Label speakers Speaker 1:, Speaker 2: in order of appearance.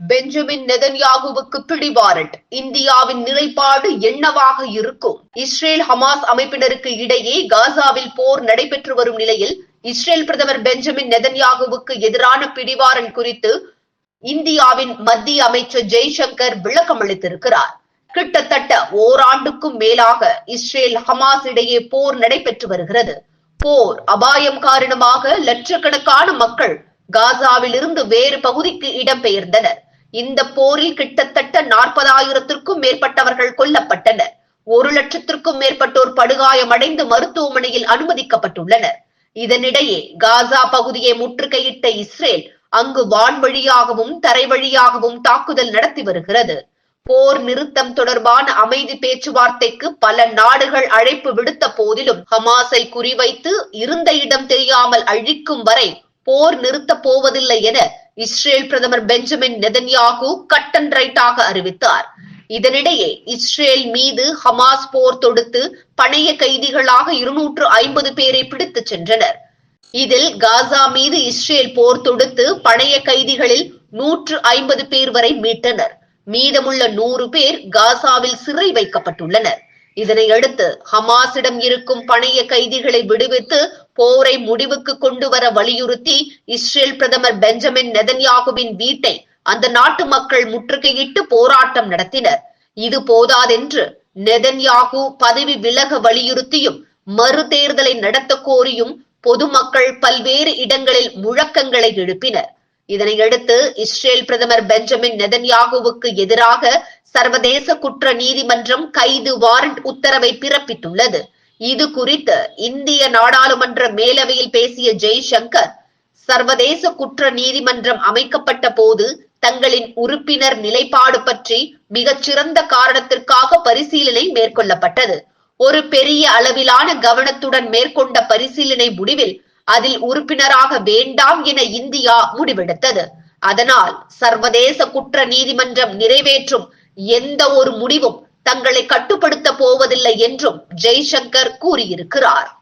Speaker 1: Benjamin நெதன்யாகுவுக்கு பிடிவாரண்ட் இந்தியாவின் நிலைப்பாடு என்னவாக இருக்கும்? இஸ்ரேல் ஹமாஸ் அமைப்பினருக்கு இடையே காசாவில் போர் நடைபெற்று வரும் நிலையில் இஸ்ரேல் பிரதமர் பெஞ்சமின் நெதன்யாகுவுக்கு எதிரான பிடிவாரண்ட் குறித்து இந்தியாவின் மத்திய அமைச்சர் ஜெய்சங்கர் விளக்கம் அளித்திருக்கிறார். கிட்டத்தட்ட ஓராண்டுக்கும் மேலாக இஸ்ரேல் ஹமாஸ் இடையே போர் நடைபெற்று வருகிறது. போர் அபாயம் காரணமாக லட்சக்கணக்கான மக்கள் காசாவில் இருந்து வேறு பகுதிக்கு இடம்பெயர்ந்தனர். இந்த போரில் கிட்டத்தட்ட நாற்பதாயிரத்திற்கும் மேற்பட்டவர்கள் கொல்லப்பட்டனர். ஒரு லட்சத்திற்கும் மேற்பட்டோர் படுகாயமடைந்து மருத்துவமனையில் அனுமதிக்கப்பட்டுள்ளனர். இதனிடையே காசா பகுதியை முற்றுகையிட்ட இஸ்ரேல் அங்கு வான் வழியாகவும் தரை வழியாகவும் தாக்குதல் நடத்தி வருகிறது. போர் நிறுத்தம் தொடர்பான அமைதி பேச்சுவார்த்தைக்கு பல நாடுகள் அழைப்பு விடுத்த போதிலும் ஹமாஸை குறிவைத்து இருந்த இடம் தெரியாமல் அழிக்கும் வரை போர் நிறுத்தப் போவதில்லை என இஸ்ரேல் பிரதமர் பெஞ்சமின் நெதன்யாகு கட் அண்ட் ரைட்டாக அறிவித்தார். இதனிடையே இஸ்ரேல் மீது ஹமாஸ் போர் தொடுத்து பணைய கைதிகளாக இருநூற்று ஐம்பது பேரை பிடித்துச் சென்றனர். இதில் காசா மீது இஸ்ரேல் போர் தொடுத்து பணைய கைதிகளில் நூற்று ஐம்பது பேர் வரை மீட்டனர். மீதமுள்ள நூறு பேர் காசாவில் சிறை வைக்கப்பட்டுள்ளனர். இதனையடுத்து ஹமாஸிடம் இருக்கும் பணைய கைதிகளை விடுவித்து போரை முடிவுக்கு கொண்டு வர வலியுறுத்தி இஸ்ரேல் பிரதமர் பெஞ்சமின் நெதன்யாகுவின் வீட்டை அந்த நாட்டு மக்கள் முற்றுகையிட்டு போராட்டம் நடத்தினர். இது போதாதென்று நெதன்யாகு பதவி விலக வலியுறுத்தியும் மறு தேர்தலை நடத்த கோரியும் பொதுமக்கள் பல்வேறு இடங்களில் முழக்கங்களை எழுப்பினர். இதனையடுத்து இஸ்ரேல் பிரதமர் பெஞ்சமின் நெதன்யாகுவுக்கு எதிராக சர்வதேச குற்ற நீதிமன்றம் கைது வாரண்ட் உத்தரவை பிறப்பித்துள்ளது. இது குறித்து இந்திய நாடாளுமன்ற மேலவையில் பேசிய ஜெய்சங்கர் சர்வதேச குற்ற நீதிமன்றம் அமைக்கப்பட்ட போது தங்களின் உறுப்பினர் நிலைப்பாடு பற்றி மிகச்சிறந்த காரணத்திற்காக பரிசீலனை மேற்கொள்ளப்பட்டது. ஒரு பெரிய அளவிலான கவனத்துடன் மேற்கொண்ட பரிசீலனை முடிவில் அதில் உறுப்பினராக வேண்டாம் என இந்தியா முடிவெடுத்தது. அதனால் சர்வதேச குற்ற நீதிமன்றம் நிறைவேற்றும் எந்த ஒரு முடிவும் தங்களை கட்டுப்படுத்த போவதில்லை என்றும் ஜெய்சங்கர் கூறியிருக்கிறார்.